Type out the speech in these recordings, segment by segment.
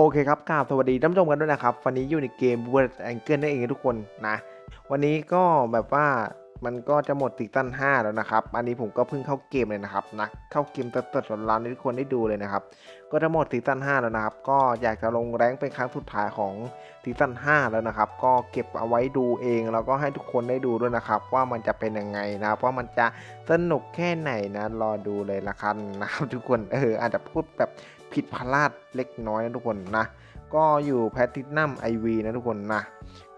โอเคครับกราบสวัสดีท่านผู้ชมกันด้วยนะครับ วันนี้อยู่ในเกม World Angle นั่นเองทุกคนนะ วันนี้ก็แบบว่ามันก็จะหมดซีซั่น5 แล้วนะครับ อันนี้ผมก็เพิ่งเข้าเกมเลยนะครับนะเข้าเกมตัดๆร้อนๆให้ทุกคนได้ดูเลยนะครับ ก็จะหมดซีซั่น5 แล้วนะครับ ก็อยากจะลงแรงเป็นครั้งสุดท้ายของซีซั่น5 แล้วนะครับ ก็เก็บเอาไว้ดูเอง แล้วก็ให้ทุกคนได้ดูด้วยนะครับ ว่ามันจะเป็นยังไงนะครับว่ามันจะสนุกแค่ไหนนะ รอดูเลยละกันนะครับทุกคน เอออาจจะพูดแบบ ผิดพลาดเล็กน้อยนะทุกคนนะ ก็อยู่แพทินัมไอวีนะทุกคนนะ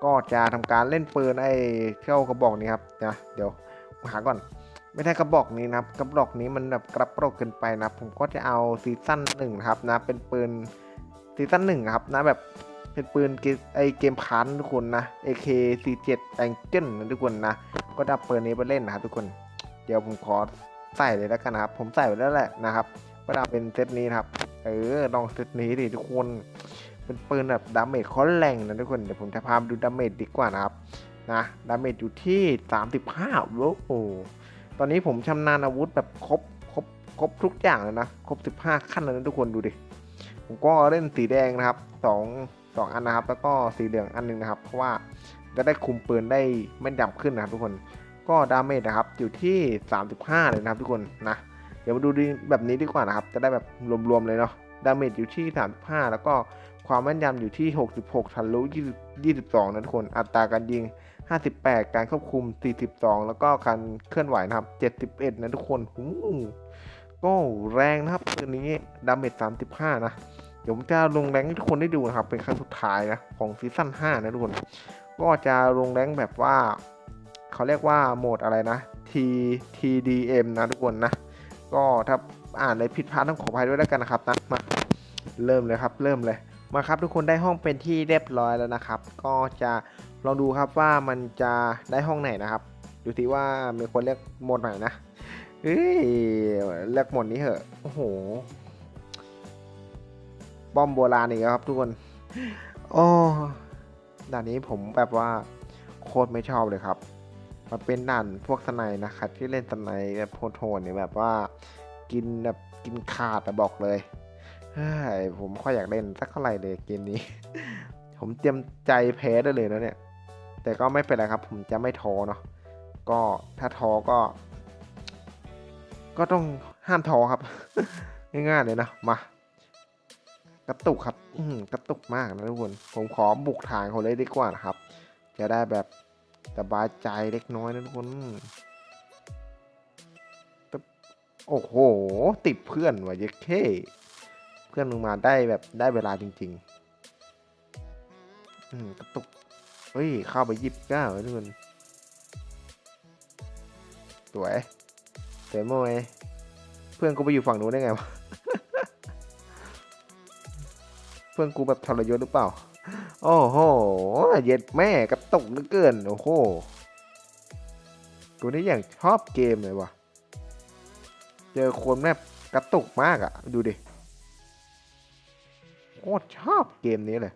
ก็จะทำการเล่นปืนไอ้เที่ยวกระบอกนี้ครับนะเดี๋ยวหาก่อน ไม่ใช่กระบอกนี้นะครับ กระบอกนี้มันแบบกระโปรกเกินไปนะ ผมก็จะเอาซีซั่นหนึ่งครับนะ เป็นปืนซีซั่นหนึ่งครับนะแบบเป็นปืนเกมไอเกมพันทุกคนนะ AK47 Angel นะทุกคนนะ ก็ดับปืนนี้ไปเล่นนะครับทุกคน เดี๋ยวผมขอใส่เลยแล้วกันนะครับ ผมใส่ไว้แล้วแหละนะครับก็ดับเป็นเซตนี้นะครับ เออลองเซตนี้ดิทุกคน เป็นปืนแบบดาเมจเขาแรงนะทุกคน เดี๋ยวผมจะพาไปดูดาเมจดีกว่านะครับ นะดาเมจอยู่ที่ 35โอ้โหตอนนี้ผมชำนาญอาวุธแบบครบครบครบทุกอย่างเลยนะ ครบ 15 ขั้นเลยนะทุกคนดูดิ ผมก็เล่นสีแดงนะครับสองสองอันนะครับ แล้วก็สีเหลืองอันหนึงนะครับ เพราะว่าจะได้คุมปืนได้แม่นยำขึ้นนะครับทุกคน ก็ดาเมจนะครับอยู่ที่ 35 เลยนะครับทุกคนนะ เดี๋ยวมาดูดีแบบนี้ดีกว่านะครับ จะได้แบบรวมๆเลยเนาะ ดาเมจอยู่ที่ 35 แล้วก็ความแม่นยำอยู่ที่ 66ทะลุ20 22 นะทุกคน อัตราการยิง 58 การควบคุม 42 แล้วก็การเคลื่อนไหวนะครับ 71 นะทุกคนหูก็แรงนะครับตัวนี้ดาเมจ 35 นะเดี๋ยวผมจะลงแรงให้ทุกคนได้ดูนะครับ เป็นครั้งสุดท้ายนะของซีซั่น5นะทุกคน ก็จะลงแรงแบบว่า เขาเรียกว่าโหมดอะไรนะ T TDM นะทุกคนนะ ก็ถ้าอ่านอะไรผิดพลาดต้องขออภัยด้วยแล้วกันนะครับนะมาเริ่มเลยครับ เริ่มเลยมาครับทุกคนได้ห้องเป็นที่เรียบร้อยแล้วนะครับ ก็จะลองดูครับว่ามันจะได้ห้องไหนนะครับ ดูสิว่ามีคนเรียกหมดไหนนะเฮ้ยเรียกหมดนี้เหอะโอ้โหบอมโบราณอีกครับทุกคนโอ้ด่านนี้ผมแบบว่าโคตรไม่ชอบเลยครับ มันเป็นด่านพวกสไนด์นะครับที่เล่นสไนด์แบบโหดๆเนี่ยแบบว่ากินแบบกินขาดอะบอกเลยเฮ้ยผมค่อยอยากเล่นสักเท่าไหร่เลยเกมนี้ ผมเตรียมใจแพ้ได้เลยนะเนี่ย แต่ก็ไม่เป็นไรครับ ผมจะไม่ท้อเนาะก็ถ้าท้อก็ ก็ต้องห้ามท้อครับ ง่ายๆเลยนะมากระตุกครับ อืกระตุกมากนะทุกคน ผมขอบุกฐานเขาเลยดีกว่านะครับ จะได้แบบ สบายใจเล็กน้อยนะทุกคนโอ้โห ติดเพื่อนว่ะเยเท่เพื่อนมึงมาได้แบบได้เวลาจริง ๆ อืมกระตุก เฮ้ย เข้าไปยิบเก้าทุกคนสวยสวยมวยเพื่อนกูไปอยู่ฝั่งนู้นได้ไงวะ เพื่อนกูแบบทรยศหรือเปล่า โอ้โห เย็ดแม่กระตกเหลือเกิน โอ้โห ตัวนี้อย่างชอบเกมเลยวะเจอคนแบบกระตุกมากอะ่ะดูดิ โคตรชอบเกมนี้เลย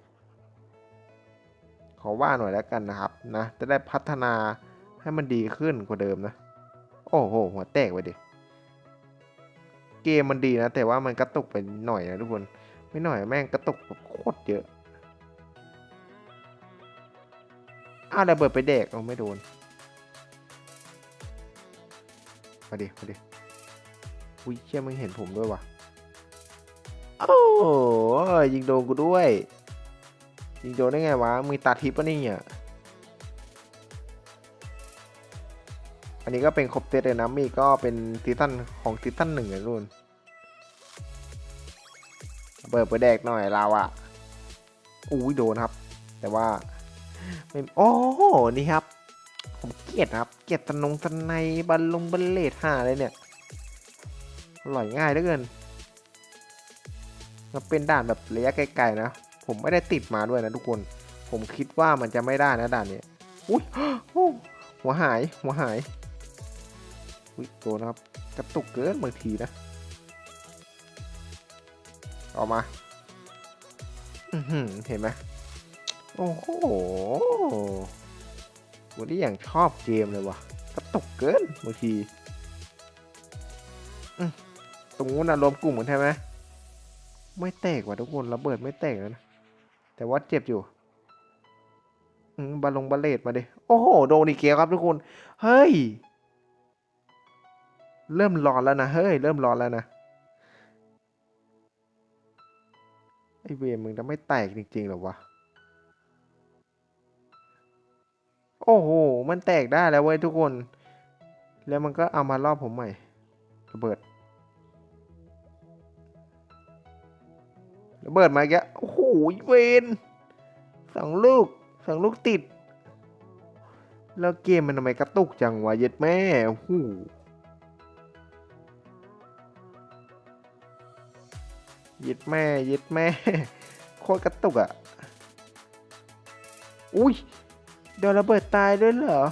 ขอว่าหน่อยแล้วกันนะครับนะ จะได้พัฒนาให้มันดีขึ้นกว่าเดิมนะ โอ้โห หัวแตกไปดิ เกมมันดีนะ แต่ว่ามันกระตุกไปหน่อยนะทุกคน ไม่หน่อยแม่งกระตุกโคตรเยอะ อ้าวระเบิดไปเด็กเอาไม่โดนมาดิมาดิอุ้ยเชี่ยมึงเห็นผมด้วยวะโอ้ยิงโดนกูด้วย ยิงโดนได้ไงวะมึงตาทิพย์ปะเนี่ยอันนี้ก็เป็นครบเซตเลยนะมีก็เป็นซีซั่นของซีซั่นหนึ่งเลยรุ่นเปิดไปแดกหน่อยเราอะอุ้ยโดนครับ แต่ว่า โอ้โหนี่ครับ ผมเกลียดครับ เกลียดตนงตะในบัลลงบัลเลตห่าเลยเนี่ยอร่อยง่ายเหลือเกินมันเป็นด่านแบบระยะไกลๆนะ ผมไม่ได้ติดมาด้วยนะทุกคน ผมคิดว่ามันจะไม่ได้นะด่านนี้อุ้ยหัวหายหัวหายอุ้ยโดนครับ กระตุกเกินบางทีนะ ออกมาเห็นไหม โอ้โหวันนี้อย่างชอบเกมเลยวะกระตกเกินบางทีตรงนู้นนะรวมกลุ่มกันใช่ไหมไม่แตกว่ะทุกคนระเบิดไม่แตกแล้วนะ แต่ว่าเจ็บอยู่อืมบาลงบาเลตมาดิโอ้โห โดนอีกเกลครับทุกคน เฮ้ย เริ่มร้อนแล้วนะ เฮ้ย เริ่มร้อนแล้วนะ ไอเวมึงจะไม่แตกจริงๆหรอวะ โอ้โห มันแตกได้แล้วเว้ยทุกคน แล้วมันก็เอามารอบผมใหม่ ระเบิด ระเบิดมาอีกโอ้โหเวนสองลูกสองลูกติด แล้วเกมมันทำไมกระตุกจังวะเย็ดแม่โอ้โหเย็ดแม่เย็ดแม่ โคตรกระตุกอะ่ะ อุ้ย โดนระเบิดตายด้วยเหรอ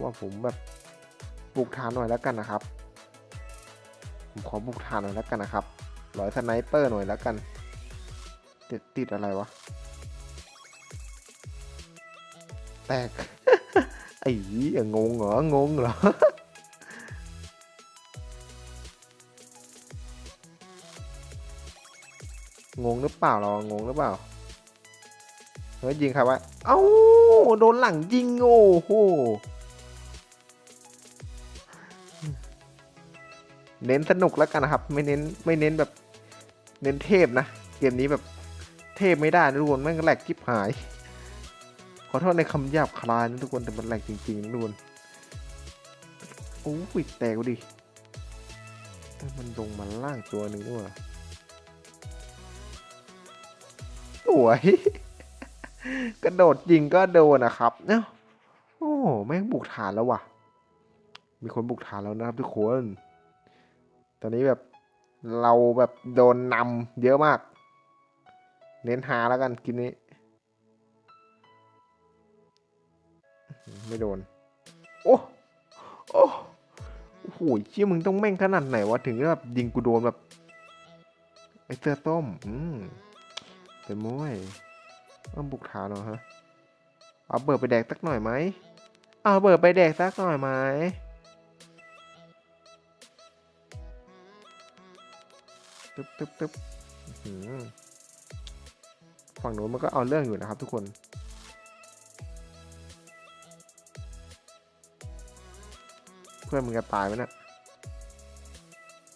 ว่าผมแบบปลูกฐานหน่อยแล้วกันนะครับ ผมขอบุกฐานหน่อยแล้วกันนะครับร้อยสไนเปอร์หน่อยแล้วกัน ติดติดอะไรวะ แตกไอ้ยงงเหรองงเหรอ งงหรือเปล่าเรางงหรือเปล่าเฮ้ยยิงใครว่าเอ้าโดนหลังยิงโอ้โหเน้นสนุกแล้วกันนะครับ ไม่เน้นไม่เน้นแบบ เน้นเทพนะ เกมนี้แบบเทพไม่ได้นะทุกคนแม่งแหลกจิบหาย ขอโทษในคำหยาบคลายนะทุกคนแต่มันแหลกจริงๆนะทุกคนโอ้ยแตกกูดิมันลงมาล่างตัวหนึ่งด้วย สวย กระโดดยิงก็โดนนะครับเนาะโอ้แม่งบุกฐานแล้วว่ะ มีคนบุกฐานแล้วนะครับทุกคน ตอนนี้แบบเราแบบโดนนำเยอะมาก เน้นหาแล้วกันกินนี้ไม่โดน โอ้ โอ้โหเชี่ยมึงต้องแม่งขนาดไหนวะ ถึงแบบยิงกูโดนแบบ ไอเสื้อต้ม อืม เป็นมวยต้องบุกฐานเหรอฮะเอาเบิร์ดไปแดกสักหน่อยไหมเอาเบิร์ดไปแดกสักหน่อยไหมตึ๊บตึ๊บตึ๊บหือฝั่งโน้นมันก็เอาเรื่องอยู่นะครับทุกคนเพื่อนมึงจะตายไหมนะี่ย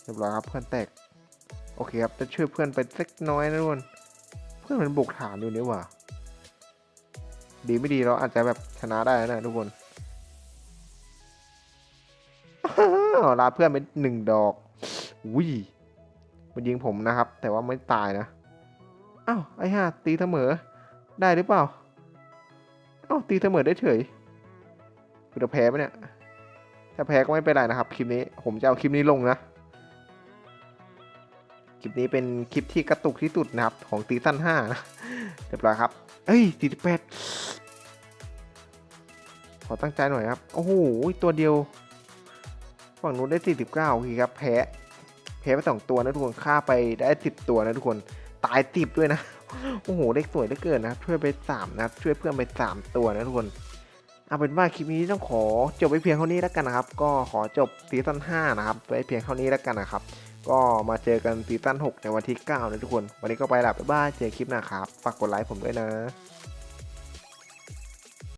เรียบร้อยครับเพื่อนแตก โอเคครับ จะช่วยเพื่อนไปสักน้อยนะทุกคน เพื่อนมันบุกฐานอยู่นี่หว่า ดีไม่ดีเราอาจจะแบบชนะได้นะทุกคนลาเพื่อนไปหนึ่งดอกอุ้ยมันยิงผมนะครับ แต่ว่าไม่ตายนะอ้าวไอ้ห่าตีเสมอ ได้หรือเปล่าอ้าวตีเสมอได้เฉยกูจะแพ้ไหมเนี่ยถ้าแพ้ก็ไม่เป็นไรนะครับ คลิปนี้ ผมจะเอาคลิปนี้ลงนะ คลิปนี้เป็นคลิปที่กระตุกที่สุดนะครับ ของซีซั่นห้านะเรียบร้อยครับ เอ้ยสี่สิบแปดขอตั้งใจหน่อยครับ โอ้โห ตัวเดียวฝั่งนู้นได้สี่สิบเก้าโอเคครับ แพ้ แพ้ไปสองตัวนะทุกคน ฆ่าไปได้สิบตัวนะทุกคน ตายติบด้วยนะ โอ้โหเด็กสวยเหลือเกินนะครับ ช่วยไปสามนะช่วยเพื่อนไปสามตัวนะทุกคน เอาเป็นว่าคลิปนี้ต้องขอจบไปเพียงเท่านี้แล้วกันนะครับ ก็ขอจบซีซั่น5นะครับไปเพียงเท่านี้แล้วกันนะครับ ก็มาเจอกันซีซั่น6ในวันที่ 9 นะทุกคน วันนี้ก็ไปละบ๊ายบาย เจอคลิปหน้าครับ ฝากกดไลค์ผมด้วยนะ